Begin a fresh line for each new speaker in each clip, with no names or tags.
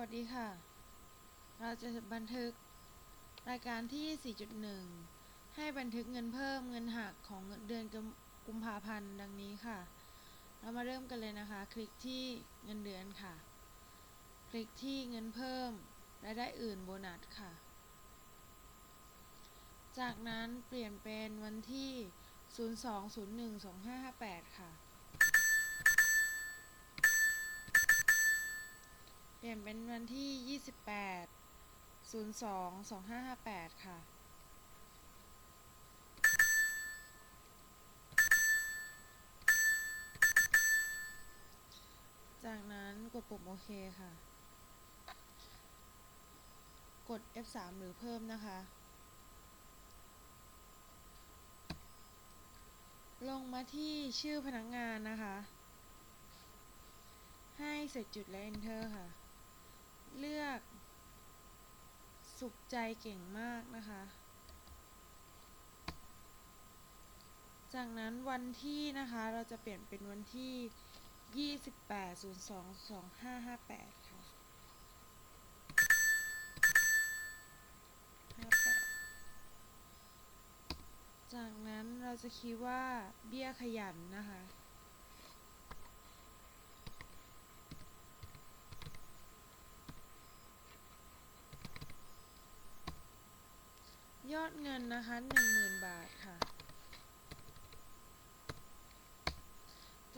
วัสดีค่ะ เราจะบันทึกรายการที่ 4.1 ให้บันทึกเงินเพิ่มเงินหักของเดือนกุมกุมภาพันธ์ดังนี้ค่ะ เรามาเริ่มกันเลยนะคะ คลิกที่เงินเดือนค่ะ คลิกที่เงินเพิ่มรายได้อื่นโบนัสค่ะ จากนั้นเปลี่ยนเป็นวันที่ 02012558 ค่ะ เปลี่ยนเป็นวันที่ 28 02 2558 ค่ะ จากนั้นกดปุ่มโอเคค่ะ กด F3 หรือเพิ่มนะคะ ลงมาที่ชื่อพนักงานนะคะ ให้เสร็จจุดและ Enter ค่ะ เลือก สุขใจเก่งมากนะคะ จากนั้นวันที่นะคะเราจะเปลี่ยนเป็นวันที่ 28.02.2558 ค่ะ58จากนั้นเราจะคีย์ว่าเบี้ยขยันนะคะ ยอดเงินนะคะหนึ่งหมื่นบาทค่ะ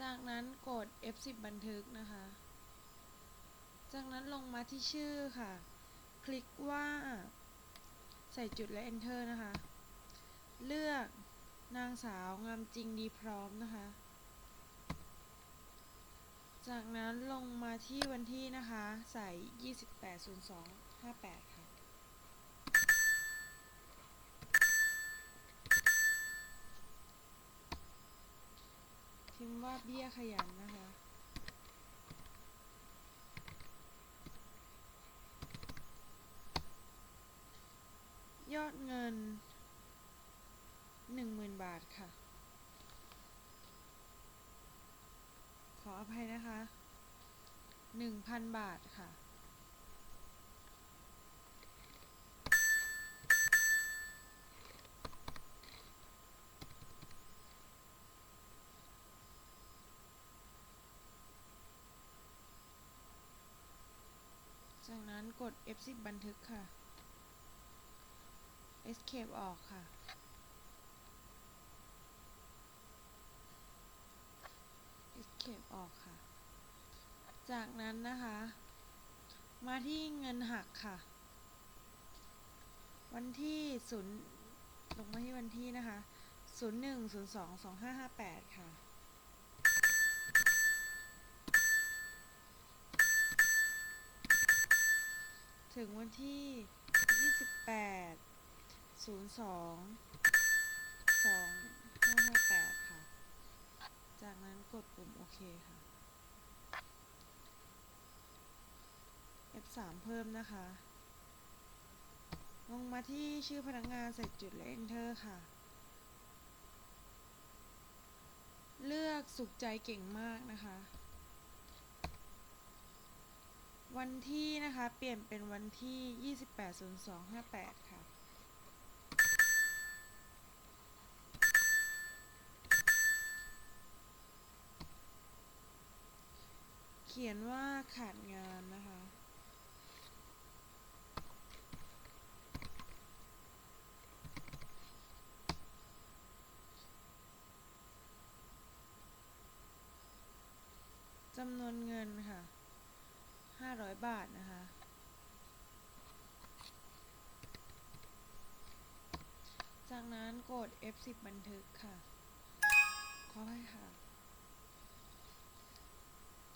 จากนั้นกด F10 บันทึกนะคะ จากนั้นลงมาที่ชื่อค่ะ คลิกว่าใส่จุดและ Enter นะคะ เลือกนางสาวงามจริงดีพร้อมนะคะ จากนั้นลงมาที่วันที่นะคะ ใส่ 280258 ค่ะ พิมพ์ว่าเบี้ยขยันนะคะ ยอดเงินหนึ่งหมื่นบาทค่ะ ขออภัยนะคะหนึ่งพันบาทค่ะ จากนั้นกด F10 บันทึกค่ะ Escape ออกค่ะ Escape ออกค่ะ จากนั้นนะคะ มาที่เงินหักค่ะ วันที่ศูนย์ลงมาที่วันที่นะคะ 01 02 2558 ค่ะ ถึงวันที่ 28 02 2558 ค่ะ จากนั้นกดปุ่มโอเคค่ะ F3 เพิ่มนะคะ ลงมาที่ชื่อพนักงานใส่จุดและ Enter ค่ะ เลือกสุขใจเก่งมากนะคะ วันที่นะคะ เปลี่ยนเป็นวันที่ 28.02.58 ค่ะ เขียนว่าขาดงานนะคะ จำนวนเงินค่ะ 500บาทนะคะ จากนั้นกด F10 บันทึกค่ะ ขอให้ค่ะ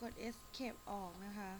กด Escape ออกนะคะ